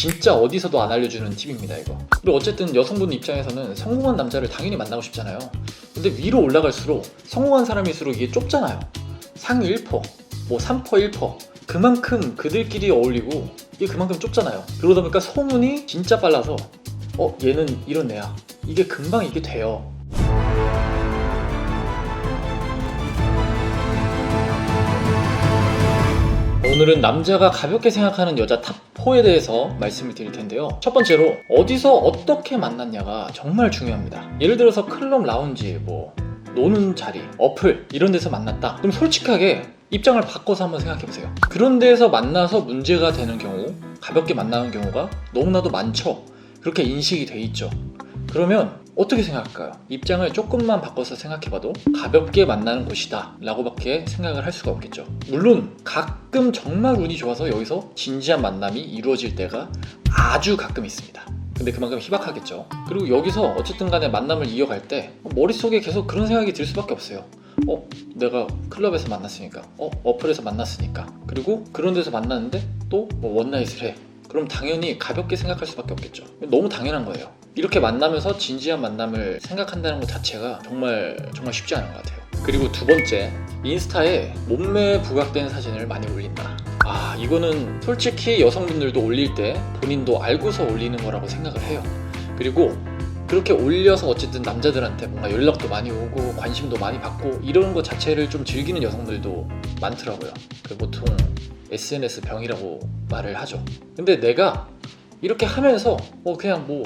진짜 어디서도 안 알려주는 팁입니다 이거. 그리고 어쨌든 여성분 입장에서는 성공한 남자를 당연히 만나고 싶잖아요. 근데 위로 올라갈수록 성공한 사람일수록 이게 좁잖아요. 상위 1%, 뭐 3%, 1% 그만큼 그들끼리 어울리고 이게 그만큼 좁잖아요. 그러다 보니까 소문이 진짜 빨라서 어 얘는 이런 애야. 이게 금방 이게 돼요 오늘은 남자가 가볍게 생각하는 여자 탑4에 대해서 말씀을 드릴 텐데요. 첫 번째로 어디서 어떻게 만났냐가 정말 중요합니다. 예를 들어서 클럽 라운지, 뭐 노는 자리, 어플 이런 데서 만났다. 그럼 솔직하게 입장을 바꿔서 한번 생각해 보세요. 그런 데에서 만나서 문제가 되는 경우, 가볍게 만나는 경우가 너무나도 많죠. 그렇게 인식이 돼 있죠. 그러면 어떻게 생각할까요? 입장을 조금만 바꿔서 생각해봐도 가볍게 만나는 곳이다 라고밖에 생각을 할 수가 없겠죠 물론 가끔 정말 운이 좋아서 여기서 진지한 만남이 이루어질 때가 아주 가끔 있습니다 근데 그만큼 희박하겠죠 그리고 여기서 어쨌든 간에 만남을 이어갈 때 머릿속에 계속 그런 생각이 들 수밖에 없어요 어? 내가 클럽에서 만났으니까 어? 어플에서 만났으니까 그리고 그런 데서 만났는데 또 뭐 원나잇을 해 그럼 당연히 가볍게 생각할 수밖에 없겠죠. 너무 당연한 거예요. 이렇게 만나면서 진지한 만남을 생각한다는 것 자체가 정말 정말 쉽지 않은 것 같아요. 그리고 두 번째, 인스타에 몸매 부각된 사진을 많이 올린다. 아, 이거는 솔직히 여성분들도 올릴 때 본인도 알고서 올리는 거라고 생각을 해요. 그리고 그렇게 올려서 어쨌든 남자들한테 뭔가 연락도 많이 오고 관심도 많이 받고 이런 것 자체를 좀 즐기는 여성들도 많더라고요. 그 보통 SNS 병이라고 말을 하죠. 근데 내가 이렇게 하면서 뭐 그냥 뭐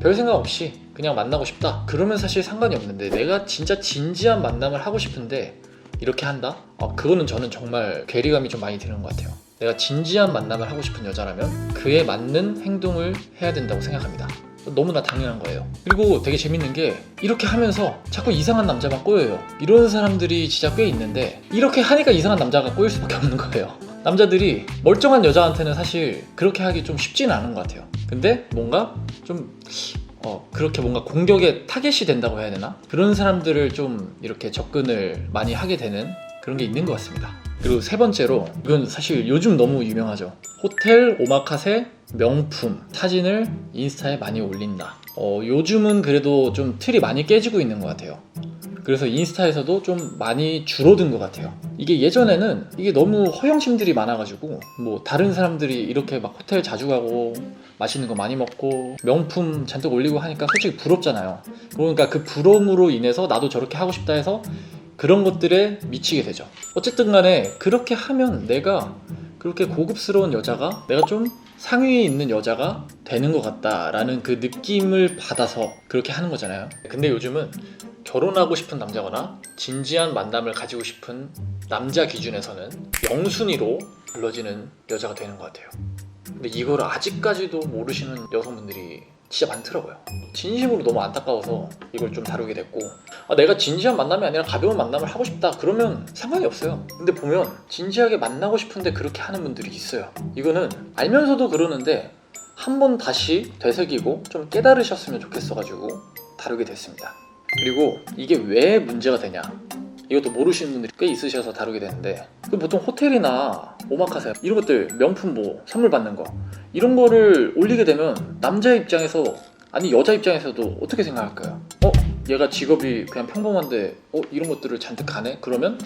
별 생각 없이 그냥 만나고 싶다. 그러면 사실 상관이 없는데 내가 진짜 진지한 만남을 하고 싶은데 이렇게 한다? 아, 그거는 저는 정말 괴리감이 좀 많이 드는 것 같아요. 내가 진지한 만남을 하고 싶은 여자라면 그에 맞는 행동을 해야 된다고 생각합니다. 너무나 당연한 거예요. 그리고 되게 재밌는 게 이렇게 하면서 자꾸 이상한 남자만 꼬여요. 이런 사람들이 진짜 꽤 있는데 이렇게 하니까 이상한 남자가 꼬일 수밖에 없는 거예요. 남자들이 멀쩡한 여자한테는 사실 그렇게 하기 좀 쉽지는 않은 것 같아요. 근데 뭔가 좀 어, 그렇게 뭔가 공격에 타겟이 된다고 해야 되나? 그런 사람들을 좀 이렇게 접근을 많이 하게 되는 그런 게 있는 것 같습니다. 그리고 세 번째로 이건 사실 요즘 너무 유명하죠. 호텔 오마카세 명품 사진을 인스타에 많이 올린다. 어, 요즘은 그래도 좀 틀이 많이 깨지고 있는 것 같아요. 그래서 인스타에서도 좀 많이 줄어든 것 같아요. 이게 예전에는 이게 너무 허영심들이 많아가지고 뭐 다른 사람들이 이렇게 막 호텔 자주 가고 맛있는 거 많이 먹고 명품 잔뜩 올리고 하니까 솔직히 부럽잖아요. 그러니까 그 부러움으로 인해서 나도 저렇게 하고 싶다 해서 그런 것들에 미치게 되죠. 어쨌든 간에 그렇게 하면 내가 그렇게 고급스러운 여자가 내가 좀 상위에 있는 여자가 되는 것 같다라는 그 느낌을 받아서 그렇게 하는 거잖아요. 근데 요즘은 결혼하고 싶은 남자거나 진지한 만남을 가지고 싶은 남자 기준에서는 영순위로 불러지는 여자가 되는 것 같아요. 근데 이걸 아직까지도 모르시는 여성분들이 진짜 많더라고요. 진심으로 너무 안타까워서 이걸 좀 다루게 됐고 아, 내가 진지한 만남이 아니라 가벼운 만남을 하고 싶다 그러면 상관이 없어요. 근데 보면 진지하게 만나고 싶은데 그렇게 하는 분들이 있어요. 이거는 알면서도 그러는데 한 번 다시 되새기고 좀 깨달으셨으면 좋겠어가지고 다루게 됐습니다. 그리고 이게 왜 문제가 되냐? 이것도 모르시는 분들이 꽤 있으셔서 다루게 되는데 그 보통 호텔이나 오마카세 이런 것들 명품 뭐 선물 받는 거 이런 거를 올리게 되면 남자 입장에서 아니 여자 입장에서도 어떻게 생각할까요? 어? 얘가 직업이 그냥 평범한데 어? 이런 것들을 잔뜩 가네? 그러면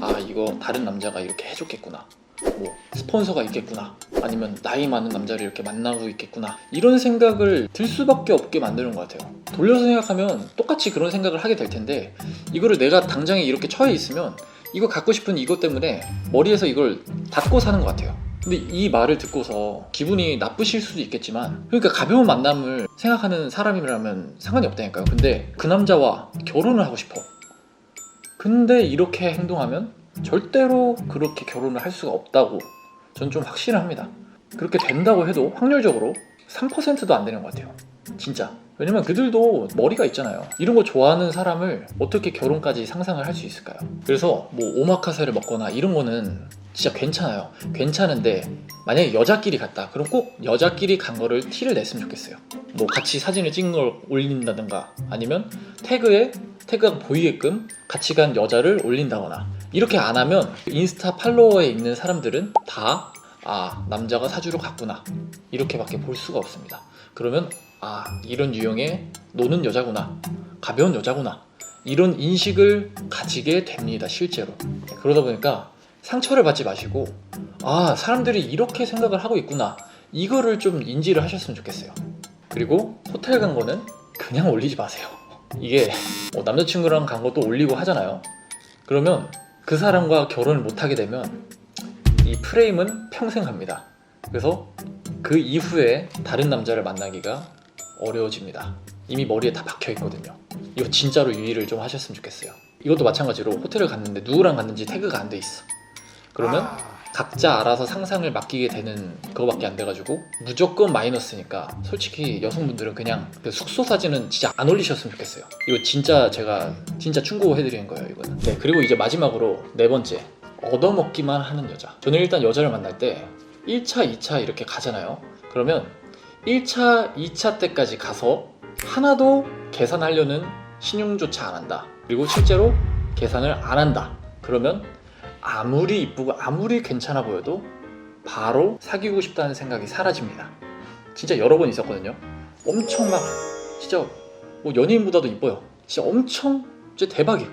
아 이거 다른 남자가 이렇게 해줬겠구나 뭐 스폰서가 있겠구나 아니면 나이 많은 남자를 이렇게 만나고 있겠구나 이런 생각을 들 수밖에 없게 만드는 것 같아요. 돌려서 생각하면 똑같이 그런 생각을 하게 될 텐데 이거를 내가 당장에 이렇게 처해 있으면 이거 갖고 싶은 이것 때문에 머리에서 이걸 닫고 사는 것 같아요. 근데 이 말을 듣고서 기분이 나쁘실 수도 있겠지만 그러니까 가벼운 만남을 생각하는 사람이라면 상관이 없다니까요. 근데 그 남자와 결혼을 하고 싶어. 근데 이렇게 행동하면 절대로 그렇게 결혼을 할 수가 없다고 전좀 확신합니다. 그렇게 된다고 해도 확률적으로 3%도 안 되는 것 같아요. 진짜. 왜냐면 그들도 머리가 있잖아요. 이런 거 좋아하는 사람을 어떻게 결혼까지 상상을 할 수 있을까요? 그래서 뭐 오마카세를 먹거나 이런 거는 진짜 괜찮아요. 괜찮은데 만약에 여자끼리 갔다. 그럼 꼭 여자끼리 간 거를 티를 냈으면 좋겠어요. 뭐 같이 사진을 찍은 걸 올린다든가 아니면 태그에 태그가 보이게끔 같이 간 여자를 올린다거나 이렇게 안 하면 인스타 팔로워에 있는 사람들은 다 아 남자가 사주로 갔구나. 이렇게밖에 볼 수가 없습니다. 그러면 아 이런 유형의 노는 여자구나. 가벼운 여자구나. 이런 인식을 가지게 됩니다 실제로. 네, 그러다 보니까 상처를 받지 마시고 아 사람들이 이렇게 생각을 하고 있구나. 이거를 좀 인지를 하셨으면 좋겠어요. 그리고 호텔 간 거는 그냥 올리지 마세요. 이게 뭐 남자친구랑 간 것도 올리고 하잖아요. 그러면 그 사람과 결혼을 못 하게 되면 이 프레임은 평생 갑니다 그래서 그 이후에 다른 남자를 만나기가 어려워집니다. 이미 머리에 다 박혀 있거든요. 이거 진짜로 유의를 좀 하셨으면 좋겠어요. 이것도 마찬가지로 호텔을 갔는데 누구랑 갔는지 태그가 안 돼 있어. 그러면 각자 알아서 상상을 맡기게 되는 그거밖에 안 돼가지고 무조건 마이너스니까 솔직히 여성분들은 그냥 그 숙소 사진은 진짜 안 올리셨으면 좋겠어요. 이거 진짜 제가 진짜 충고해드리는 거예요 이거는. 네 그리고 이제 마지막으로 네 번째 얻어먹기만 하는 여자. 저는 일단 여자를 만날 때 1차, 2차 이렇게 가잖아요. 그러면 1차, 2차 때까지 가서 하나도 계산하려는 신용조차 안 한다. 그리고 실제로 계산을 안 한다. 그러면 아무리 이쁘고 아무리 괜찮아 보여도 바로 사귀고 싶다는 생각이 사라집니다. 진짜 여러 번 있었거든요. 엄청 막 진짜 뭐 연예인보다도 이뻐요. 진짜 엄청 진짜 대박이에요.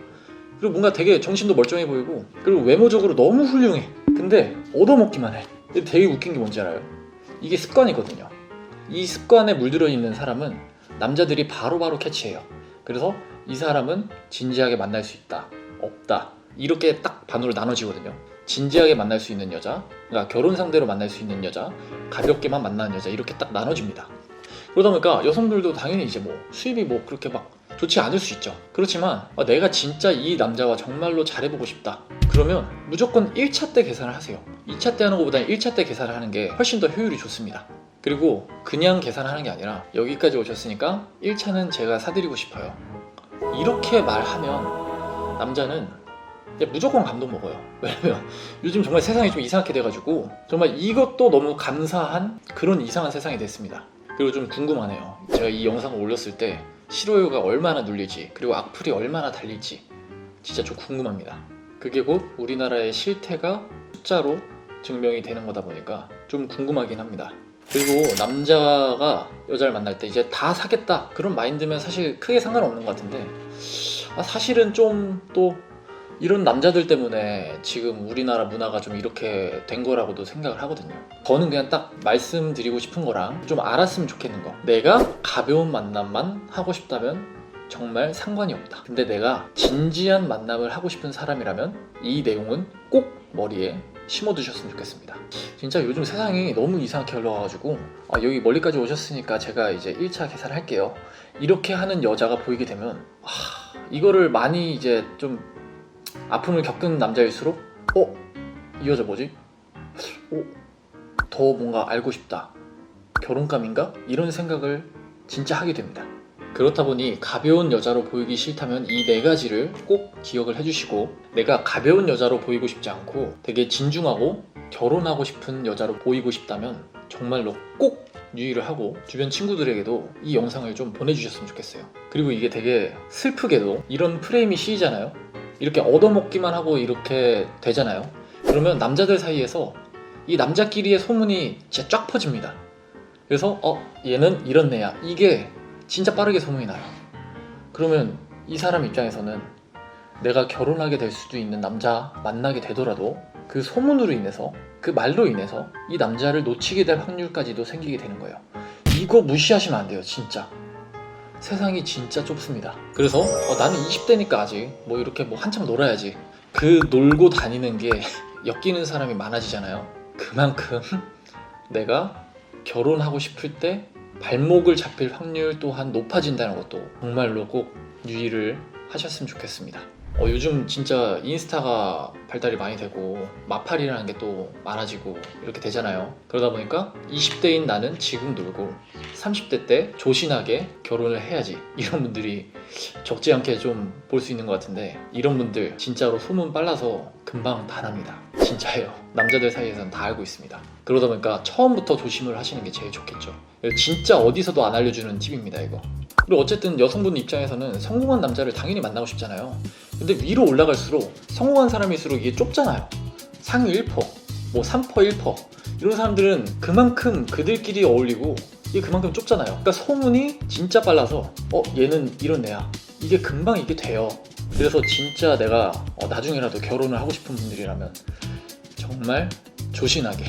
그리고 뭔가 되게 정신도 멀쩡해 보이고 그리고 외모적으로 너무 훌륭해. 근데 얻어먹기만 해. 근데 되게 웃긴 게 뭔지 알아요? 이게 습관이거든요. 이 습관에 물들어 있는 사람은 남자들이 바로바로 캐치해요. 그래서 이 사람은 진지하게 만날 수 있다, 없다. 이렇게 딱 반으로 나눠지거든요. 진지하게 만날 수 있는 여자, 그러니까 결혼 상대로 만날 수 있는 여자, 가볍게만 만나는 여자 이렇게 딱 나눠집니다. 그러다 보니까 여성들도 당연히 이제 뭐 수입이 뭐 그렇게 막 좋지 않을 수 있죠. 그렇지만 아, 내가 진짜 이 남자와 정말로 잘해보고 싶다. 그러면 무조건 1차 때 계산을 하세요. 2차 때 하는 것보다는 1차 때 계산을 하는 게 훨씬 더 효율이 좋습니다. 그리고 그냥 계산하는 게 아니라 여기까지 오셨으니까 1차는 제가 사드리고 싶어요. 이렇게 말하면 남자는 무조건 감동 먹어요. 왜냐면 요즘 정말 세상이 좀 이상하게 돼가지고 정말 이것도 너무 감사한 그런 이상한 세상이 됐습니다. 그리고 좀 궁금하네요. 제가 이 영상을 올렸을 때 실효율가 얼마나 눌릴지 그리고 악플이 얼마나 달릴지 진짜 좀 궁금합니다. 그게 곧 우리나라의 실태가 숫자로 증명이 되는 거다 보니까 좀 궁금하긴 합니다. 그리고 남자가 여자를 만날 때 이제 다 사겠다 그런 마인드면 사실 크게 상관없는 것 같은데 아, 사실은 좀 또 이런 남자들 때문에 지금 우리나라 문화가 좀 이렇게 된 거라고도 생각을 하거든요. 저는 그냥 딱 말씀드리고 싶은 거랑 좀 알았으면 좋겠는 거. 내가 가벼운 만남만 하고 싶다면 정말 상관이 없다. 근데 내가 진지한 만남을 하고 싶은 사람이라면 이 내용은 꼭 머리에 심어두셨으면 좋겠습니다. 진짜 요즘 세상이 너무 이상하게 흘러가가지고 아, 여기 멀리까지 오셨으니까 제가 이제 1차 계산을 할게요. 이렇게 하는 여자가 보이게 되면 아, 이거를 많이 이제 좀 아픔을 겪은 남자일수록 어? 이 여자 뭐지? 어? 더 뭔가 알고 싶다. 결혼감인가? 이런 생각을 진짜 하게 됩니다. 그렇다 보니 가벼운 여자로 보이기 싫다면 이 네 가지를 꼭 기억을 해주시고 내가 가벼운 여자로 보이고 싶지 않고 되게 진중하고 결혼하고 싶은 여자로 보이고 싶다면 정말로 꼭 유의를 하고 주변 친구들에게도 이 영상을 좀 보내주셨으면 좋겠어요. 그리고 이게 되게 슬프게도 이런 프레임이 씌이잖아요. 이렇게 얻어먹기만 하고 이렇게 되잖아요. 그러면 남자들 사이에서 이 남자끼리의 소문이 진짜 쫙 퍼집니다. 그래서 어 얘는 이런 애야. 이게 진짜 빠르게 소문이 나요. 그러면 이 사람 입장에서는 내가 결혼하게 될 수도 있는 남자 만나게 되더라도 그 소문으로 인해서 그 말로 인해서 이 남자를 놓치게 될 확률까지도 생기게 되는 거예요. 이거 무시하시면 안 돼요, 진짜. 세상이 진짜 좁습니다. 그래서 어, 나는 20대니까 아직 뭐 이렇게 뭐 한참 놀아야지. 그 놀고 다니는 게 엮이는 사람이 많아지잖아요. 그만큼 내가 결혼하고 싶을 때 발목을 잡힐 확률 또한 높아진다는 것도 정말로 꼭 유의를 하셨으면 좋겠습니다. 어, 요즘 진짜 인스타가 발달이 많이 되고 마팔이라는 게 또 많아지고 이렇게 되잖아요. 그러다 보니까 20대인 나는 지금 놀고 30대 때 조신하게 결혼을 해야지 이런 분들이 적지 않게 좀 볼 수 있는 것 같은데 이런 분들 진짜로 소문 빨라서 금방 반합니다. 진짜예요. 남자들 사이에서는 다 알고 있습니다. 그러다 보니까 처음부터 조심을 하시는 게 제일 좋겠죠. 진짜 어디서도 안 알려주는 팁입니다 이거. 그리고 어쨌든 여성분 입장에서는 성공한 남자를 당연히 만나고 싶잖아요. 근데 위로 올라갈수록 성공한 사람일수록 이게 좁잖아요. 상위 1%. 뭐 3퍼 1퍼 이런 사람들은 그만큼 그들끼리 어울리고 이게 그만큼 좁잖아요 그러니까 소문이 진짜 빨라서 어 얘는 이런 애야 이게 금방 이게 돼요 그래서 진짜 내가 어, 나중에라도 결혼을 하고 싶은 분들이라면 정말 조신하게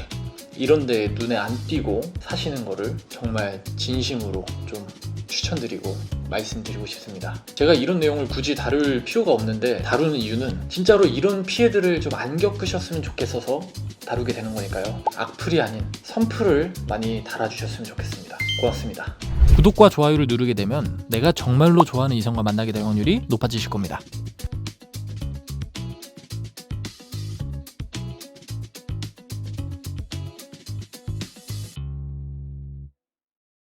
이런 데 눈에 안 띄고 사시는 거를 정말 진심으로 좀 추천드리고 말씀드리고 싶습니다. 제가 이런 내용을 굳이 다룰 필요가 없는데 다루는 이유는 진짜로 이런 피해들을 좀 안 겪으셨으면 좋겠어서 다루게 되는 거니까요. 악플이 아닌 선플을 많이 달아주셨으면 좋겠습니다. 고맙습니다. 구독과 좋아요를 누르게 되면 내가 정말로 좋아하는 이성과 만나게 될 확률이 높아지실 겁니다.